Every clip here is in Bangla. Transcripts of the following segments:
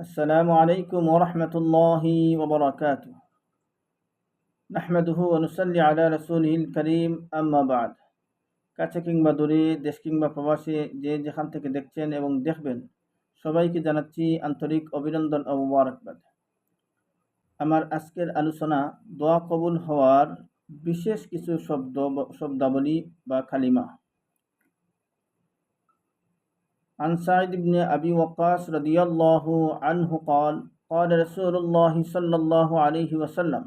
السلام عليكم ورحمة الله وبركاته نحمده ونصلي على رسوله الكريم أما بعد কাছে কিংবা দূরে দেশ কিংবা প্রবাসে যে যেখান থেকে দেখছেন এবং দেখবেন সবাইকে জানাচ্ছি আন্তরিক অভিনন্দন ও মুবারকবাদ আমার আজকের আলোচনা দোয়া কবুল হওয়ার বিশেষ কিছু শব্দ শব্দাবলী বা কালিমা عن سعد بن أبي وقاص رضي الله عنه قال قال رسول الله صلى الله عليه وسلم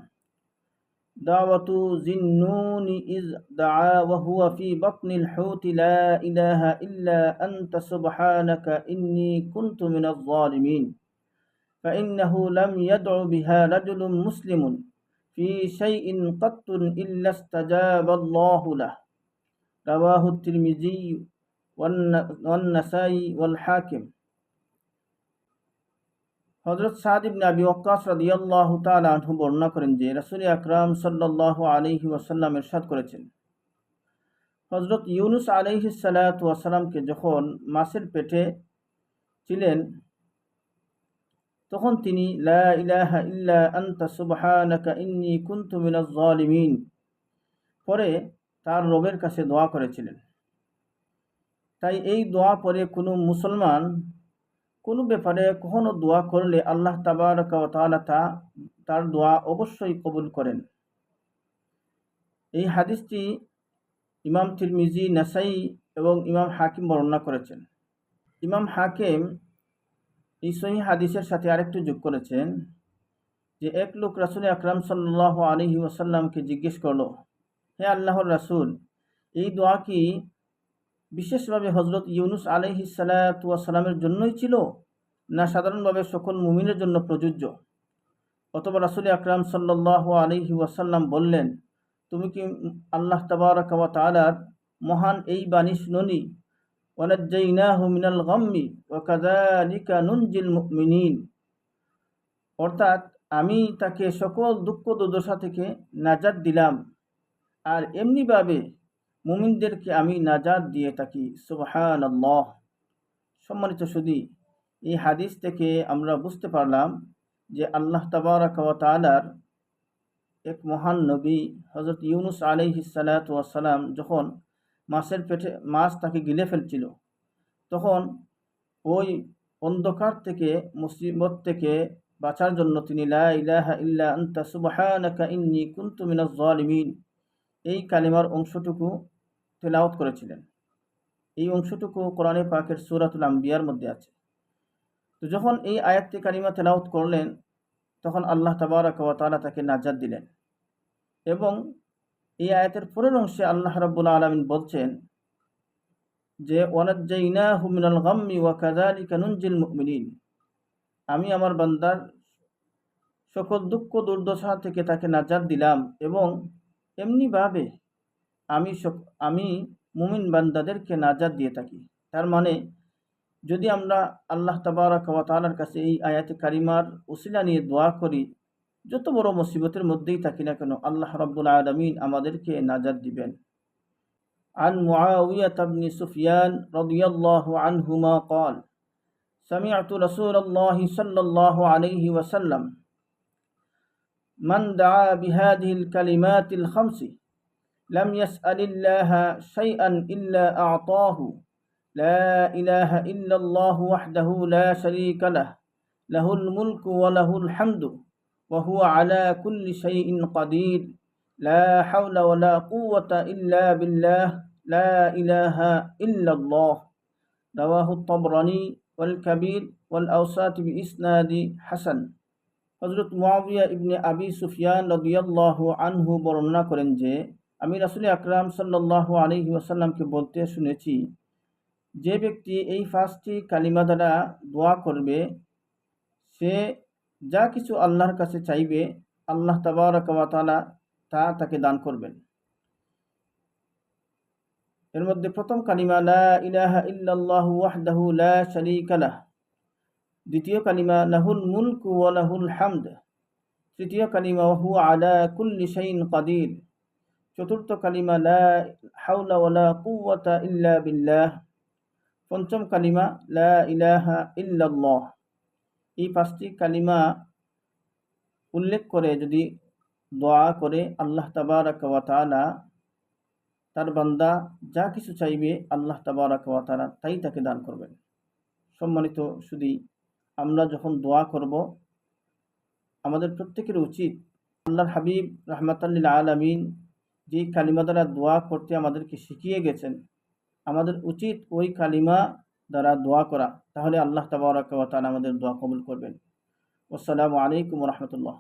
دعوة ذنون إذ دعا وهو في بطن الحوت لا إله إلا أنت سبحانك إني كنت من الظالمين فإنه لم يدع بها رجل مسلم في شيء قط إلا استجاب الله له. رواه الترمذي والنسائي والحاكم হজরত সাদ ইবনে আবি ওয়াক্কাস রাদিয়াল্লাহু তাআলা আনহু বর্ণনা করেন যে রাসূল আকরাম সাল্লাল্লাহু আলাইহি ওয়াসাল্লাম ইরশাদ করেছেন হজরত ইউনুস আলাইহি সালাতু ওয়াসালামকে যখন মাছের পেটে ছিলেন তখন তিনি লা ইলাহা ইল্লা আনতা সুবহানাকা ইন্নী কুনতু মিনাজ জালিমিন পরে তার রবের কাছে দোয়া করেছিলেন তাই এই দোয়া পরে কোনো মুসলমান কোনো ব্যাপারে কখনো দোয়া করলে আল্লাহ তাবারকালা তা, তার দোয়া অবশ্যই কবুল করেন। এই হাদিসটি ইমাম তিরমিজি, নাসাই এবং ইমাম হাকিম বর্ণনা করেছেন। ইমাম হাকিম এই সহি হাদিসের সাথে আরেকটু যোগ করেছেন যে এক লোক রাসুল আকরাম সাল্লাহ আলহি ওসাল্লামকে জিজ্ঞেস করল, হে আল্লাহর রাসুল, এই দোয়া কি বিশেষভাবে হজরত ইউনুস আলহি সালাতামের জন্যই ছিল না সাধারণভাবে সকল মুমিনের জন্য প্রযোজ্য? অথবা রাসুল আকরাম সাল্লাহ আলহি ওয়াসাল্লাম বললেন, তুমি কি আল্লাহ তাবারকাওয়া তালার মহান এই বাণী শুনি ওয়ানাজ্জাইনাহু মিনাল গাম্মি ওয়া কাযালিকা নুনজিল মুমিনিন। অর্থাৎ আমি তাকে সকল দুঃখ দুর্দশা থেকে নাজাত দিলাম। আর এমনিভাবে মুমিনদেরকে আমি নাজাদ দিয়ে থাকি সুবহান আল্লাহ সম্মানিত সুদী এই হাদিস থেকে আমরা বুঝতে পারলাম যে আল্লাহ তালার এক মহান নবী হজরত ইউনুস আলহি সালাতাম যখন মাছের পেটে, মাছ তাকে গিলে ফেলছিল, তখন ওই অন্ধকার থেকে, মুসিবত থেকে বাঁচার জন্য তিনি লা ইলাহা ইল্লা আন্তা সুবহানাকা ইন্নী এই কালিমার অংশটুকু তেলাওত করেছিলেন। এই অংশটুকু কোরআনে পাকের সুরাতুল আম্বিয়ার মধ্যে আছে। তো যখন এই আয়াতটি কালিমা তেলাওত করলেন, তখন আল্লাহ তাবারক তালা তাকে নাজাদ দিলেন এবং এই আয়াতের পরের অংশে আল্লাহ রাবুল আলমিন বলছেন যে ওয়ানাজ্জাইনা হুমিনাল আমি আমার বান্দার সকল দুঃখ দুর্দশা থেকে তাকে নাজাদ দিলাম এবং এমনিভাবে আমি আমি মুমিন বান্দাদেরকে নাজাদ দিয়ে থাকি তার মানে যদি আমরা আল্লাহ তাবারাক তালার কাছে এই আয়াতে কারিমার উসিলা নিয়ে দোয়া করি যত বড় মুসিবতের মধ্যেই থাকি না কেন আল্লাহ রব্বুল আলমিন আমাদেরকে নাজাদ দিবেন عن معاوية بن سفيان رضي الله عنهما قال سمعت رسول الله صلى الله عليه وسلم من دعا بهذه الكلمات الخمس لم يسأل الله شيئا إلا أعطاه. لا إله إلا الله وحده لا شريك له له الملك وله الحمد وهو على كل شيء قدير. لا حول ولا قوة إلا بالله لا إله إلا الله. رواه الطبراني والكبير والأوساط بإسناد حسن. حضرت معاوية ابن أبي سفيان رضي الله عنه برنا كرنجي আমি রাসুল আকরাম সাল্লাহ আলহি ওয়াসাল্লামকে বলতে শুনেছি, যে ব্যক্তি এই পাঁচটি কালিমা দ্বারা দোয়া করবে, সে যা কিছু আল্লাহর কাছে চাইবে, আল্লাহ তাবারকালা তা তাকে দান করবেন। এর মধ্যে প্রথম কালিমা, লা লা দ্বিতীয় কালিমা, লাহুল মুলকু ওয়া লাহুল হামদ। তৃতীয় কালিমা ওয়াহু আলা কুল্লি কাদির। চতুর্থ কালিমা, লা হাওলা ওয়ালা কুওয়াতা ইল্লা বিল্লাহ। পঞ্চম কালিমা, লা ইলাহা ইল্লাল্লাহ। এই পাঁচটি কালিমা উল্লেখ করে যদি দোয়া করে আল্লাহ তাবারাক ওয়া তাআলা, তার বান্দা যা কিছু চাইবে আল্লাহ তাবারাক ওয়া তাআলা তাই তাকে দান করবেন। সম্মানিত শুধু আমরা যখন দোয়া করব, আমাদের প্রত্যেকের উচিত আল্লাহর হাবিব রহমাতাল্লিল আলমিন যে কালিমা দ্বারা দোয়া করতে আমাদেরকে শিখিয়ে গেছেন, আমাদের উচিত ওই কালিমা দ্বারা দোয়া করা। তাহলে আল্লাহ তাবারকাল আমাদের দোয়া কবুল করবেন। আসসালামু আলাইকুম রহমতুল্লাহ।